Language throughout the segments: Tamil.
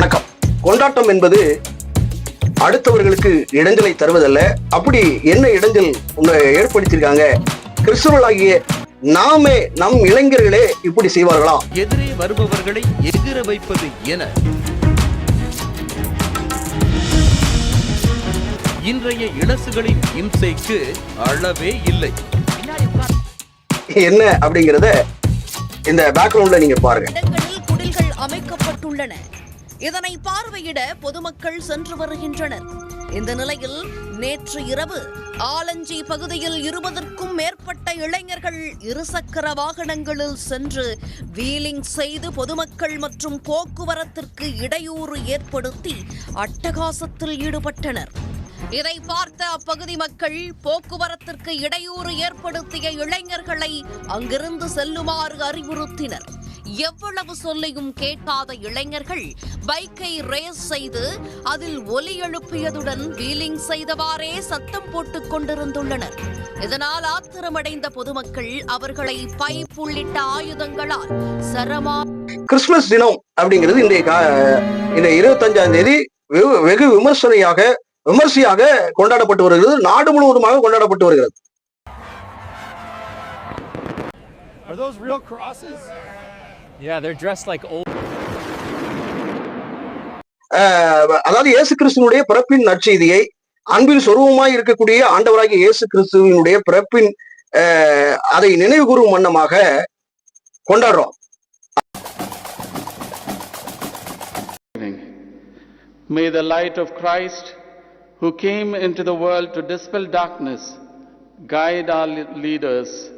வணக்கம். கொண்டாட்டம் என்பது அடுத்தவர்களுக்கு இடைஞ்சலை தருவதல்ல. அப்படி என்ன உங்க ஏற்படுத்தியிருக்காங்க? கிறிஸ்தவர்களாகிய நாமே நம் இளைஞர்களே இப்படி செய்வார்களா? எதிரே வருபவர்களை எதிர வைப்பது என. இன்றைய இளசுகளின் இம்சைக்கு அளவே இல்லை. என்ன அப்படிங்கறத இந்த பேக்ரவுண்ட்ல நீங்க பாருங்க. அமைக்கப்பட்டுள்ளன. இதனை பார்வையிட பொதுமக்கள் சென்று வருகின்றனர். இந்த நிலையில் நேற்று இரவு ஆலஞ்சி பகுதியில் இருபதற்கும் மேற்பட்ட இளைஞர்கள் இருசக்கர வாகனங்களில் சென்று வீலிங் செய்து பொதுமக்கள் மற்றும் போக்குவரத்திற்கு இடையூறு ஏற்படுத்தி அட்டகாசத்தில் ஈடுபட்டனர். இதை பார்த்த அப்பகுதி மக்கள் போக்குவரத்திற்கு இடையூறு ஏற்படுத்திய இளைஞர்களை அங்கிருந்து செல்லுமாறு அறிவுறுத்தினர். எவ்வளவு சொல்லியும் கேட்காத இளைஞர்கள் பைக்கை ரேஸ் செய்து அதில் ஒலி எழுப்பியதுடன் வீலிங் செய்தவாறே சத்தம் போட்டுக் கொண்டிருந்துள்ளனர். இதனால் ஆத்திரமடைந்த பொதுமக்கள் அவர்களை பைப் உள்ளிட்ட ஆயுதங்களால் சரமா கிறிஸ்துமஸ் தினம் அப்படிங்கிறது இன்றைய இந்த இருபத்தஞ்சாம் தேதி வெகு- வெகு விமர்சனையாக விமர்சையாக கொண்டாடப்பட்டு வருகிறது. நாடு முழுவதுமாக கொண்டாடப்பட்டு வருகிறது. Are those real crosses? Yeah, they're dressed like old. ஆஹ் அதாவது இயேசு கிறிஸ்துவனுடைய பிறப்பின் நற்செய்தியை அன்பில் சொருவமாய் இருக்கக்கூடிய ஆண்டவராகிய இயேசு கிறிஸ்துவினுடைய பிறப்பின் ஆஹ் அதை நினைவு கூறும் வண்ணமாக கொண்டாடுறோம் May the light of Christ, who came into the world to dispel darkness, guide our le- leaders,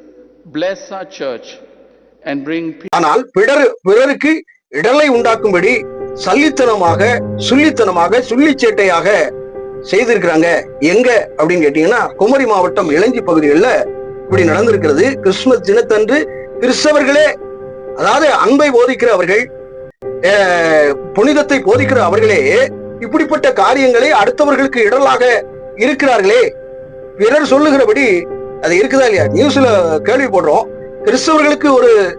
bless our church, and bring peace. ஆனால் பிறர் பிறருக்கு இடலை உண்டாக்கும்படி சல்லித்தனமாக சுள்ளித்தனமாக சுள்ளிச்சேட்டையாக செய்திருக்கிறாங்க. எங்க அப்படின்னு கேட்டீங்கன்னா குமரி மாவட்டம் இளஞ்சி பகுதிகளில் இப்படி நடந்திருக்கிறது. கிறிஸ்துமஸ் தினத்தன்று கிறிஸ்தவர்களே அதாவது அன்பை போதிக்கிற அவர்கள் புனிதத்தை போதிக்கிற அவர்களே இப்படிப்பட்ட காரியங்களை அடுத்தவர்களுக்கு இடலாக இருக்கிறார்களே. பிறர் சொல்லுகிறபடி அது இருக்குதா இல்லையா? நியூஸ்ல கேள்வி போடுறோம் கிறிஸ்தவர்களுக்கு ஒரு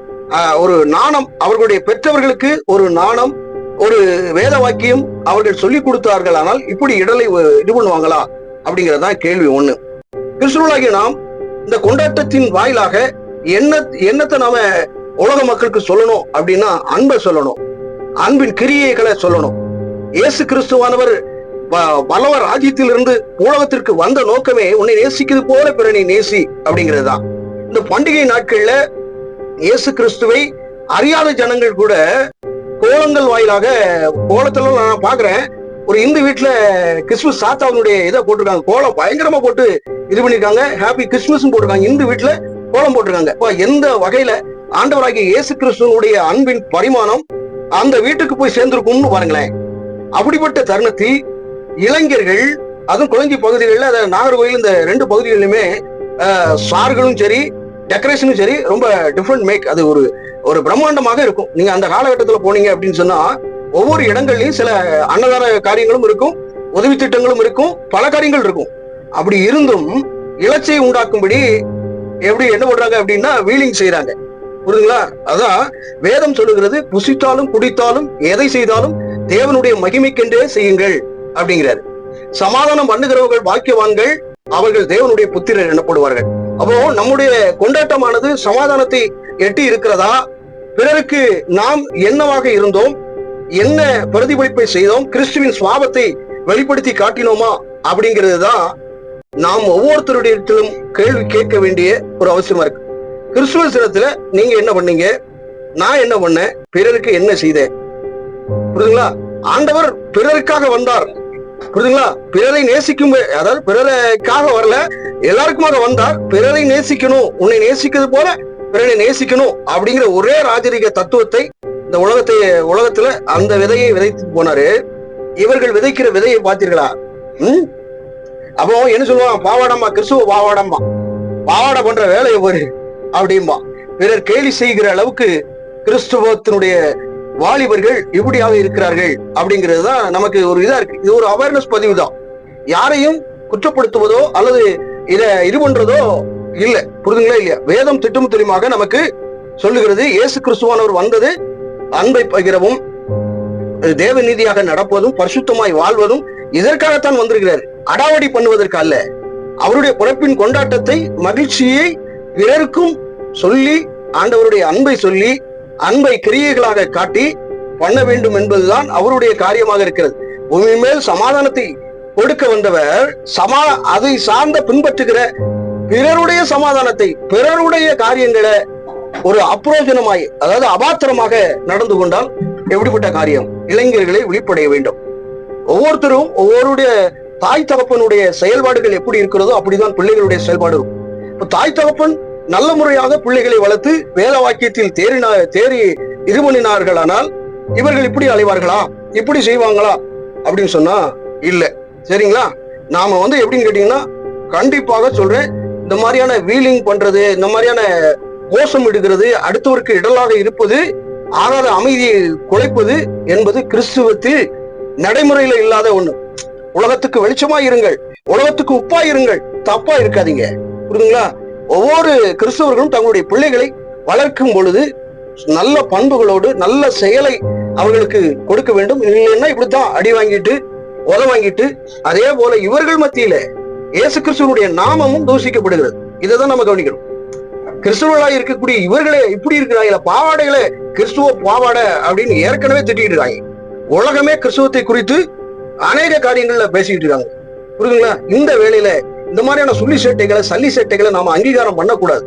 ஒரு நாணம் அவர்களுடைய பெற்றவர்களுக்கு ஒரு நாணம் ஒரு வேத வாக்கியம் அவர்கள் சொல்லி கொடுத்தார்கள். ஆனால் இப்படி இடலை இது பண்ணுவாங்களா? அப்படிங்கறதான் கேள்வி ஒண்ணு. கிறிஸ்துவர்களாகிய நாம் இந்த கொண்டாட்டத்தின் வாயிலாக என்ன என்னத்தை நாம உலக மக்களுக்கு சொல்லணும் அப்படின்னா அன்பை சொல்லணும். அன்பின் கிரியைகளை சொல்லணும். இயேசு கிறிஸ்துவானவர் ப- பலவ ராஜ்யத்திலிருந்து உலகத்திற்கு வந்த நோக்கமே உன்னை நேசிக்கிறது போல பிறனை நேசி அப்படிங்கிறது தான் இந்த பண்டிகை நாட்கள்ல இயேசு கிறிஸ்துவை அறியாத ஜனங்கள் கூட கோலங்கள் வாயிலாக கோலத்துல நான் பாக்குறேன். ஒரு இந்து வீட்டுல கிறிஸ்துமஸ் சாத்தாவுடைய இதை போட்டிருக்காங்க. கோலம் பயங்கரமா போட்டு இது பண்ணிருக்காங்க. ஹாப்பி கிறிஸ்துமஸ் போட்டிருக்காங்க. இந்து வீட்டுல கோலம் போட்டிருக்காங்க. எந்த வகையில ஆண்டவராகிய இயேசு கிறிஸ்துவனுடைய அன்பின் பரிமாணம் அந்த வீட்டுக்கு போய் சேர்ந்திருக்கும்னு பாருங்களேன். அப்படிப்பட்ட தருணத்தில் இளைஞர்கள் அதுவும் குழந்தை பகுதிகளில் அதை நாகர்கோயில் இந்த ரெண்டு பகுதிகளிலுமே சார்களும் சரி டெக்கரேஷனும் சரி ரொம்ப டிஃப்ரெண்ட் மேக் அது ஒரு ஒரு பிரம்மாண்டமாக இருக்கும். நீங்க அந்த காலகட்டத்துல போனீங்க அப்படின்னு சொன்னா ஒவ்வொரு இடங்கள்லயும் சில அன்னதான காரியங்களும் இருக்கும் உதவி திட்டங்களும் இருக்கும் பல காரியங்கள் இருக்கும். அப்படி இருந்தும் இலச்சை உண்டாக்கும்படி எப்படி என்ன பண்றாங்க அப்படின்னா வீலிங் செய்யறாங்க புரியுதுங்களா அதான் வேதம் சொல்லுகிறது புசித்தாலும் குடித்தாலும் எதை செய்தாலும் தேவனுடைய மகிமைக்கென்றே செய்யுங்கள் அப்படிங்கிறாரு. சமாதானம் பண்ணுகிறவர்கள் பாக்கியவான்கள் அவர்கள் தேவனுடைய புத்திரர் எனப்படுவார்கள். அப்போ நம்முடைய கொண்டாட்டமானது சமாதானத்தை எட்டி இருக்கிறதா? பிறருக்கு நாம் என்னவாக இருந்தோம்? என்ன பிரதிபலிப்பை செய்தோம்? கிறிஸ்துவின் சுவாபத்தை வெளிப்படுத்தி காட்டினோமா? அப்படிங்கிறது தான் நாம் ஒவ்வொருத்தருடையத்திலும் கேள்வி கேட்க வேண்டிய ஒரு அவசியமா இருக்கு. கிறிஸ்துமஸ் தினத்துல நீங்க என்ன பண்ணீங்க? நான் என்ன பண்ணேன்? பிறருக்கு என்ன செய்தேன்? புரியுதுங்களா? ஆண்டவர் பிறருக்காக வந்தார். புரியுதுங்களா? பிறரை நேசிக்கும் அதாவது பிறருக்காக வரல எல்லாருக்குமாக வந்தார் பிறரை நேசிக்கணும் உன்னை நேசிக்கிறது போல பிறரை நேசிக்கணும் அப்படிங்கிற ஒரே ராஜரீக தத்துவத்தை இந்த உலகத்தை உலகத்துல அந்த விதையை விதைத்து போனாரு. இவர்கள் விதைக்கிற விதையை பார்த்தீர்களா? உம் அப்போ என்ன சொல்லுவான்? பாவாடம்மா கிறிஸ்துவ பாவாடம்மா. பாவாடை பண்ற வேலையை ஒரு அப்படிம்பா. பிறர் கேலி செய்கிற அளவுக்கு கிறிஸ்துவத்தினுடைய வாலிபர்கள் இப்படியாக இருக்கிறார்கள் அப்படிங்கிறது தான் நமக்கு ஒரு இதா இருக்கு. இது ஒரு அவேர்னஸ் பதிவு தான் யாரையும் குற்றப்படுத்துவதோ அல்லது இத இது பண்றதோ இல்ல. புரிதுங்களா இல்லையா? வேதம் திட்டம் தெளிவாக நமக்கு சொல்லுகிறது இயேசு கிறிஸ்துவானவர் வந்தது அன்பை பகிரவும் தேவ நீதியாக நடப்பதும் பரிசுத்தமாய் வாழ்வதும் இதற்காகத்தான் வந்திருக்கிறார். அடாவடி பண்ணுவதற்கு அல்ல. அவருடைய பிறப்பின் கொண்டாட்டத்தை மகிழ்ச்சியை பிறருக்கும் சொல்லி ஆண்டவருடைய அன்பை சொல்லி அன்பை கிரியைகளாக காட்டி பண்ண வேண்டும் என்பதுதான் அவருடைய காரியமாக இருக்கிறது. பூமி மேல் சமாதானத்தை கொடுக்க வந்தவர் சமா அதை சார்ந்த பின்பற்றுகிற பிறருடைய சமாதானத்தை பிறருடைய காரியங்களை ஒரு அப்ரோஜனமாய் அதாவது அபாத்திரமாக நடந்து கொண்டால் எப்படிப்பட்ட காரியம்? இளைஞர்களை விழிப்படைய வேண்டும். ஒவ்வொருத்தரும் ஒவ்வொருடைய தாய் தகப்பனுடைய செயல்பாடுகள் எப்படி இருக்கிறதோ அப்படிதான் பிள்ளைகளுடைய செயல்பாடு இருக்கும். இப்ப தாய் தகப்பன் நல்ல முறையாக பிள்ளைகளை வளர்த்து வேலை வாக்கியத்தில் தேறினா தேறி இது பண்ணினார்களானால் இவர்கள் இப்படி அலைவார்களா? இப்படி செய்வாங்களா? அப்படின்னு சொன்னா இல்ல. சரிங்களா? நாம வந்து எப்படின்னு கேட்டீங்கன்னா கண்டிப்பாக சொல்றேன். இந்த மாதிரியான வீலிங் பண்றது இந்த மாதிரியான கோஷம் இடுகிறது அடுத்தவருக்கு இடலாக இருப்பது ஆகாத அமைதியை குலைப்பது என்பது கிறிஸ்துவத்தில் நடைமுறையில இல்லாத ஒண்ணு. உலகத்துக்கு வெளிச்சமா இருங்கள் உலகத்துக்கு உப்பா இருங்கள் தப்பா இருக்காதீங்க. புரியுதுங்களா? ஒவ்வொரு கிறிஸ்தவர்களும் தங்களுடைய பிள்ளைகளை வளர்க்கும் பொழுது நல்ல பண்புகளோடு நல்ல செயலை அவர்களுக்கு கொடுக்க வேண்டும். இல்லைன்னா இப்படித்தான் அடி வாங்கிட்டு உத வாங்கிட்டு அதே போல இவர்கள் மத்தியில இயேசு கிறிஸ்துவனுடைய நாமமும் தூஷிக்கப்படுகிறது இதை தான் நம்ம கவனிக்கணும். கிறிஸ்துவர்களாக இருக்கக்கூடிய இவர்களே இப்படி இருக்கிறாங்களே பாவாடைகளே கிறிஸ்துவ பாவாடை அப்படின்னு ஏற்கனவே திட்டிட்டு இருக்காங்க. உலகமே கிறிஸ்துவத்தை குறித்து அநேக காரியங்கள்ல பேசிக்கிட்டு இருக்காங்க. புரியுதுங்களா? இந்த வேலையில இந்த மாதிரியான சுள்ளி சேட்டைகளை சல்லி சேட்டைகளை நாம அங்கீகாரம் பண்ணக்கூடாது.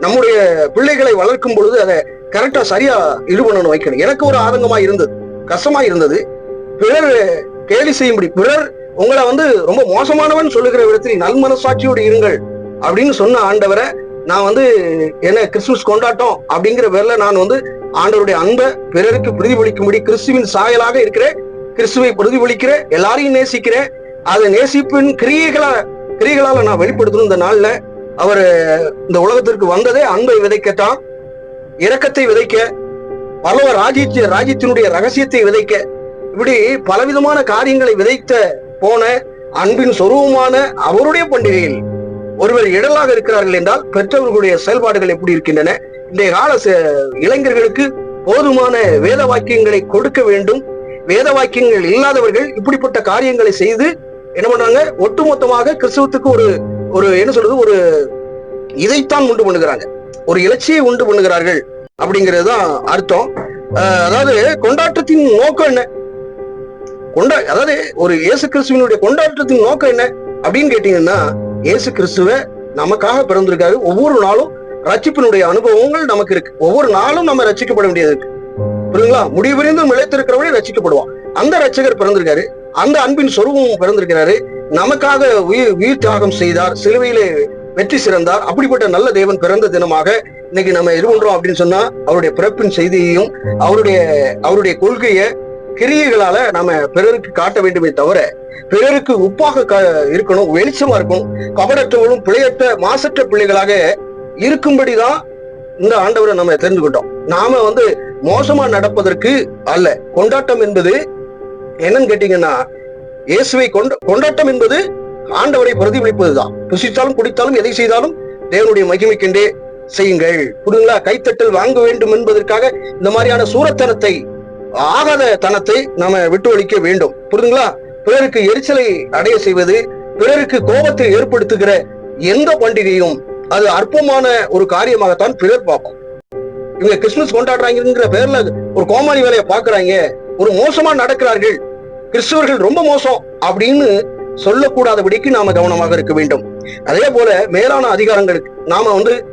நம்முடைய பிள்ளைகளை வளர்க்கும் பொழுது அதை கரெக்டா சரியா இது பண்ணணும் வைக்கணும். எனக்கு ஒரு ஆதங்கமா இருந்தது. கஷ்டமா இருந்தது. பிறர் கேலி செய்யும்படி பிறர் உங்களை வந்து ரொம்ப மோசமானவன் சொல்லுகிற விதத்தில் நல்மனசாட்சியோடு இருங்கள் அப்படின்னு சொன்ன ஆண்டவரை நான் வந்து என்ன கிறிஸ்துமஸ் கொண்டாட்டம் அப்படிங்கிற பேர்ல நான் வந்து ஆண்டவருடைய அன்பை பிறருக்கு பிரதிபலிக்கும்படி கிறிஸ்துவின் சாயலாக இருக்கிற கிறிஸ்துவை பிரதிபலிக்கிற எல்லாரையும் நேசிக்கிறேன். அதை நேசிப்பின் கிரியைகளை கிரிகளால நான் வெளிப்படுத்தணும் இந்த நாள்ல. அவர் இந்த உலகத்திற்கு வந்ததே அன்பை விதைக்கத்தான் இரக்கத்தை விதைக்க பலவ ராஜ்ய ராஜ்யத்தினுடைய ரகசியத்தை விதைக்க இப்படி பலவிதமான காரியங்களை விதைத்த போன அன்பின் சொரூபமான அவருடைய பண்டிகையில் ஒருவர் இடலாக இருக்கிறார்கள் என்றால் பெற்றவர்களுடைய செயல்பாடுகள் எப்படி இருக்கின்றன? இன்றைய கால இளைஞர்களுக்கு போதுமான வேத வாக்கியங்களை கொடுக்க வேண்டும். வேத வாக்கியங்கள் இல்லாதவர்கள் இப்படிப்பட்ட காரியங்களை செய்து என்ன பண்றாங்க? ஒட்டுமொத்தமாக கிறிஸ்தவத்துக்கு ஒரு ஒரு என்ன சொல்றது ஒரு இதைத்தான் உண்டு பண்ணுகிறாங்க. ஒரு இலட்சியை உண்டு பண்ணுகிறார்கள் அப்படிங்கிறது தான் அர்த்தம் அதாவது கொண்டாட்டத்தின் நோக்கம் என்ன? கொண்டா அதாவது ஒரு இயேசு கிறிஸ்துவனுடைய கொண்டாட்டத்தின் நோக்கம் என்ன அப்படின்னு கேட்டீங்கன்னா இயேசு கிறிஸ்துவ நமக்காக பிறந்திருக்காரு. ஒவ்வொரு நாளும் ரட்சிப்பினுடைய அனுபவங்கள் நமக்கு இருக்கு. ஒவ்வொரு நாளும் நம்ம ரசிக்கப்பட வேண்டியது இருக்கு. புரியுங்களா முடிவறிந்து இழைத்திருக்கிறவனே ரட்சிக்கப்படுவான். அந்த ரட்சகர் பிறந்திருக்காரு. அந்த அன்பின் சொருபமும் பிறந்திருக்கிறாரு. நமக்காக உயிர் உயிர் தியாகம் செய்தார் சிலுவையிலே வெற்றி சிறந்தார். அப்படிப்பட்ட நல்ல தேவன் பிறந்த தினமாக இன்னைக்கு நம்ம இது பண்றோம் அப்படின்னு சொன்னா அவருடைய பிறப்பின் செய்தியையும் அவருடைய அவருடைய கொள்கையை கிரியைகளால நாம பிறருக்கு காட்ட வேண்டுமே தவிர பிறருக்கு உப்பாக இருக்கணும் வெளிச்சமா இருக்கணும். கபடற்றவளும் பிழையற்ற மாசற்ற பிள்ளைகளாக இருக்கும்படிதான் இந்த ஆண்டவரை நம்ம தெரிஞ்சுக்கிட்டோம். நாம வந்து மோசமா நடப்பதற்கு அல்ல கொண்டாட்டம் என்பது என்னன்னு கேட்டீங்கன்னா இயேசுவை கொண்ட கொண்டாட்டம் என்பது ஆண்டவரை பிரதிபலிப்பதுதான். புசித்தாலும் குடித்தாலும் எதை செய்தாலும் தேவனுடைய மகிமைக்கென்றே செய்யுங்கள். புரியுங்களா கைத்தட்டல் வாங்க வேண்டும் என்பதற்காக இந்த மாதிரியான சூரத்தனத்தை ஆகாத தனத்தை நாம விட்டு ஒழிக்க வேண்டும். புரியுதுங்களா? பிறருக்கு எரிச்சலை அடைய செய்வது பிறருக்கு கோபத்தை ஏற்படுத்துகிற எந்த பண்டிகையும் அது அற்பமான ஒரு காரியமாகத்தான் பிறர் பார்க்கும். இவங்க கிறிஸ்துமஸ் கொண்டாடுறாங்கிற பேர்ல ஒரு கோமாளி வேலையை பாக்குறாங்க ஒரு மோசமா நடக்கிறார்கள். கிறிஸ்தவர்கள் ரொம்ப மோசம் அப்படின்னு சொல்லக்கூடாதபடிக்கு நாம கவனமாக இருக்க வேண்டும். அதே போல மேலான அதிகாரங்களுக்கு நாம வந்து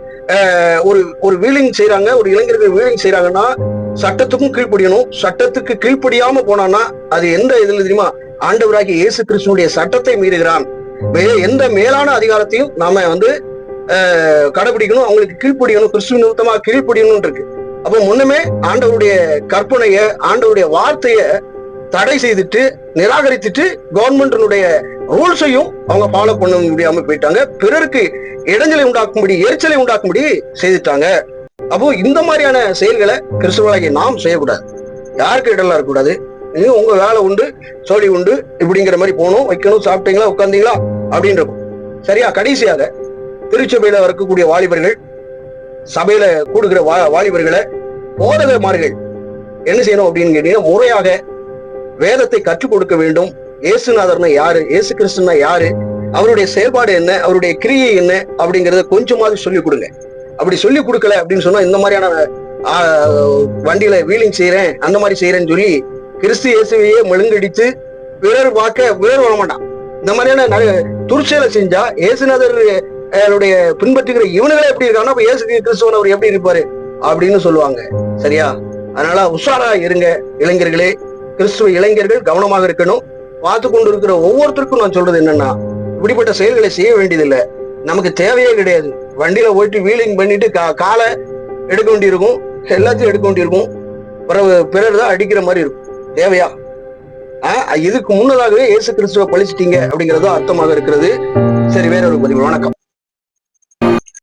ஒரு ஒரு வீலிங் செய்யறாங்க ஒரு இளைஞர்கள் வீலிங் செய்றாங்கன்னா சட்டத்துக்கும் கீழ்ப்படியணும். சட்டத்துக்கு கீழ்ப்படியாம போனான்னா அது எந்த இதுல தெரியுமா? ஆண்டவராகிய இயேசு கிறிஸ்துனுடைய சட்டத்தை மீறுகிறான். வே- எந்த மேலான அதிகாரத்தையும் நாம வந்து கடைபிடிக்கணும். அவங்களுக்கு கீழ்ப்படியணும். கிறிஸ்துவ நிமித்தமா கீழ்ப்படியணும் இருக்கு. அப்போ முன்னமே ஆண்டவருடைய கற்பனைய ஆண்டவருடைய வார்த்தைய தடை செய்துட்டு நிராகரித்துட்டு கவர்மெண்டினுடைய ரூல்ஸையும் அவங்க ஃபாலோ பண்ண முடியாம போயிட்டாங்க. பிறருக்கு இடைஞ்சலை உண்டாக்கும்படி எரிச்சலை உண்டாக்கும்படி செய்துட்டாங்க. அப்போ இந்த மாதிரியான செயல்களை கிறிஸ்துவர்களாகிய நாம் செய்யக்கூடாது. யாருக்கு இடலாம் இருக்கக்கூடாது? நீங்க உங்க வேலை உண்டு சோழி உண்டு இப்படிங்கிற மாதிரி போகணும் வைக்கணும் சாப்பிட்டீங்களா உட்காந்தீங்களா அப்படின்னு இருக்கும் சரியா? கடைசியாக திருச்சபையில இருக்கக்கூடிய வாலிபர்கள் சபையில கூடுகிற வா வாலிபர்களை போதகமார்கள் என்ன செய்யணும் அப்படின்னு கேட்டீங்கன்னா முறையாக வேதத்தை கற்றுக் கொடுக்க வேண்டும். இயேசுநாதர்னா யாரு? இயேசு கிறிஸ்துனா யாரு? அவருடைய செயல்பாடு என்ன? அவருடைய கிரியை என்ன? அப்படிங்கறத கொஞ்சமாவது சொல்லிக் கொடுங்க. அப்படி சொல்லி கொடுக்கல அப்படின்னு சொன்னா இந்த மாதிரியான வண்டியில வீலிங் செய்யறேன் அந்த மாதிரி செய்யறேன்னு சொல்லி கிறிஸ்து இயேசுவையே மெழுங்கடித்து பிறர் பார்க்க பிறர் வர மாட்டான். இந்த மாதிரியான நிறைய செஞ்சா இயேசுநாதர் அவருடைய பின்பற்றுகிற இவனுங்களே எப்படி இருக்காங்கன்னா அப்ப இயேசு கிறிஸ்துவன் அவர் எப்படி இருப்பாரு அப்படின்னு சொல்லுவாங்க. சரியா? அதனால உஷாரா இருங்க இளைஞர்களே. கிறிஸ்துவ இளைஞர்கள் கவனமாக இருக்கணும். பார்த்து கொண்டு இருக்கிற ஒவ்வொருத்தருக்கும் நான் சொல்றது என்னன்னா இப்படிப்பட்ட செயல்களை செய்ய வேண்டியதில்லை. நமக்கு தேவையே கிடையாது. வண்டியில போயிட்டு வீலிங் பண்ணிட்டு கா- காலை எடுக்க வேண்டியிருக்கும். எல்லாத்தையும் எடுக்க வேண்டியிருக்கும். பிறகு பிறர் தான் அடிக்கிற மாதிரி இருக்கும். தேவையா? ஆஹ் இதுக்கு முன்னதாகவே இயேசு கிறிஸ்துவ பழிச்சிட்டீங்க அப்படிங்கறது அர்த்தமாக இருக்கிறது. சரி வேற ஒரு பதிவு. வணக்கம்.